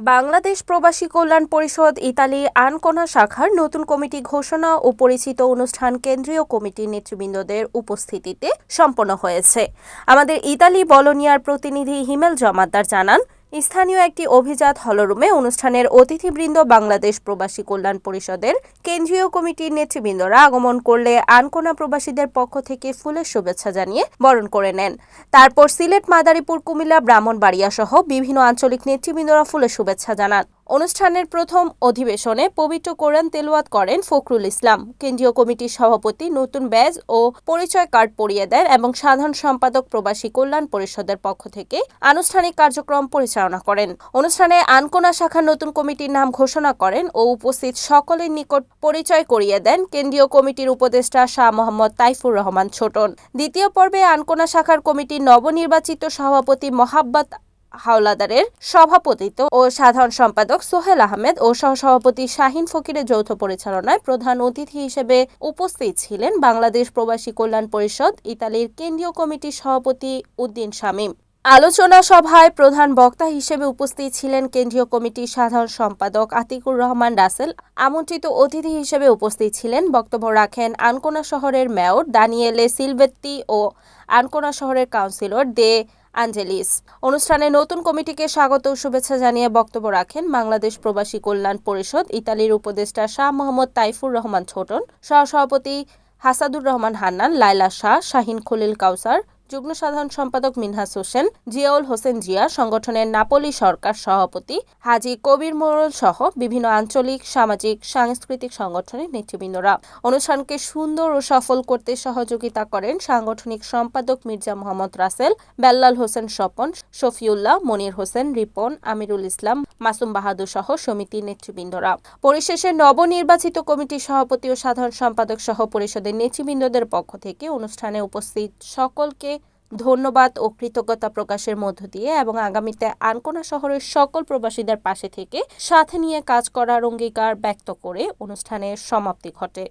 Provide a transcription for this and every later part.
বাংলাদেশ প্রবাসী কল্যাণ পরিষদ Italy Ancona শাখার নতুন কমিটি ঘোষণা ও পরিচিত অনুষ্ঠান কেন্দ্রীয় কমিটির নেতৃবৃন্দদের উপস্থিতিতে সম্পন্ন হয়েছে। আমাদের ইতালি বলোনিয়ার প্রতিনিধি হিমেল জমাদ্দার জানান স্থানীয় একটি অভিজাত হলরুমে অনুষ্ঠানের অতিথিবৃন্দ বাংলাদেশ প্রবাসী কল্যাণ পরিষদের কেন্দ্রীয় কমিটির নেতৃবৃন্দরা আগমন করলে আনকোনা প্রবাসীদের পক্ষ থেকে ফুলের শুভেচ্ছা জানিয়ে বরণ করে নেন। তারপর সিলেট, মাদারীপুর, কুমিল্লা, ব্রাহ্মণবাড়িয়া সহ বিভিন্ন আঞ্চলিক নেতৃবৃন্দরা ফুলের শুভেচ্ছা জানান। অনুষ্ঠানের প্রথম অধিবেশনে পবিত্র কোরআন তেলাওয়াত করেন ফখরুল ইসলাম। কেন্দ্রীয় কমিটির সভাপতি নতুন ব্যাজ ও পরিচয় কার্ড পরিয়ে দেন এবং সাধারণ সম্পাদক প্রবাসী কল্যাণ পরিষদের পক্ষ থেকে আনুষ্ঠানিক কার্যক্রম পরিচালনা করেন। অনুষ্ঠানে আনকোনা শাখার নতুন কমিটির নাম ঘোষণা করেন ও উপস্থিত সকলের নিকট পরিচয় করিয়ে দেন কেন্দ্রীয় কমিটির উপদেষ্টা শাহ মোহাম্মদ তাইফুর রহমান ছোটন। দ্বিতীয় পর্বে আনকোনা শাখার কমিটির নবনির্বাচিত সভাপতি মোহাব্বত হাওলাদারের সভাপতিত্ব ও সাধারণ সম্পাদক সোহেল আহমেদ ও সহসভাপতি শাহিন ফকিরের যৌথ পরিচালনায় প্রধান অতিথি হিসেবে উপস্থিত ছিলেন বাংলাদেশ প্রবাসী কল্যাণ পরিষদ, ইতালির কেন্দ্রীয় কমিটির সভাপতি উদ্দিন শামীম। আলোচনা সভায় প্রধান বক্তা হিসেবে উপস্থিত ছিলেন কেন্দ্রীয় কমিটির সাধারণ সম্পাদক আতিকুর রহমান রাসেল। আমন্ত্রিত অতিথি হিসেবে উপস্থিত ছিলেন বক্তব্য রাখেন আনকোনা শহরের মেয়র দানিয়েলে সিলভেত্তি ও আনকোনা শহরের কাউন্সিলর দে আঞ্জেলিস। অনুষ্ঠানে নতুন কমিটিকে স্বাগত ও শুভেচ্ছা জানিয়ে বক্তব্য রাখেন বাংলাদেশ প্রবাসী কল্যাণ পরিষদ, ইতালির উপদেষ্টা শাহ মোহাম্মদ তাইফুর রহমান ছোটন, সহসভাপতি হাসাদুর রহমান হান্নান লাইলা শাহ, শাহিন খলিল কাউসার যুগ্ম সাধারণ সম্পাদক মিনহাস হোসেন, জিয়াউল হোসেন জিয়া, সংগঠনের নাপলি সরকার সভাপতি হাজি কবির মোড়ল সহ বিভিন্ন আঞ্চলিক, সামাজিক, সাংস্কৃতিক সংগঠনের নেতৃবৃন্দরা। অনুষ্ঠানকে সুন্দর ও সফল করতে সহযোগিতা করেন সাংগঠনিক সম্পাদক মির্জা মোহাম্মদ রাসেল, বেল্লাল হোসেন স্বপন, শফিউল্লাহ, মনির হোসেন, রিপন, আমিরুল ইসলাম, মাসুম বাহাদুর সহ সমিতির নেতৃবৃন্দরা। পরিশেষে নবনির্বাচিত কমিটির সভাপতি ও সাধারণ সম্পাদক সহ পরিষদের নেতৃবৃন্দদের পক্ষ থেকে অনুষ্ঠানে উপস্থিত সকলকে ধন্যবাদ ও কৃতজ্ঞতা প্রকাশের মধ্য দিয়ে এবং আগামীতে আনকোনা শহরের সকল প্রবাসীদের পাশে থেকে সাথে নিয়ে কাজ করার অঙ্গীকার ব্যক্ত করে অনুষ্ঠানের সমাপ্তি ঘটে।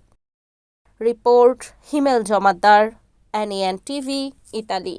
Report Himel Jamaddar NN TV Italy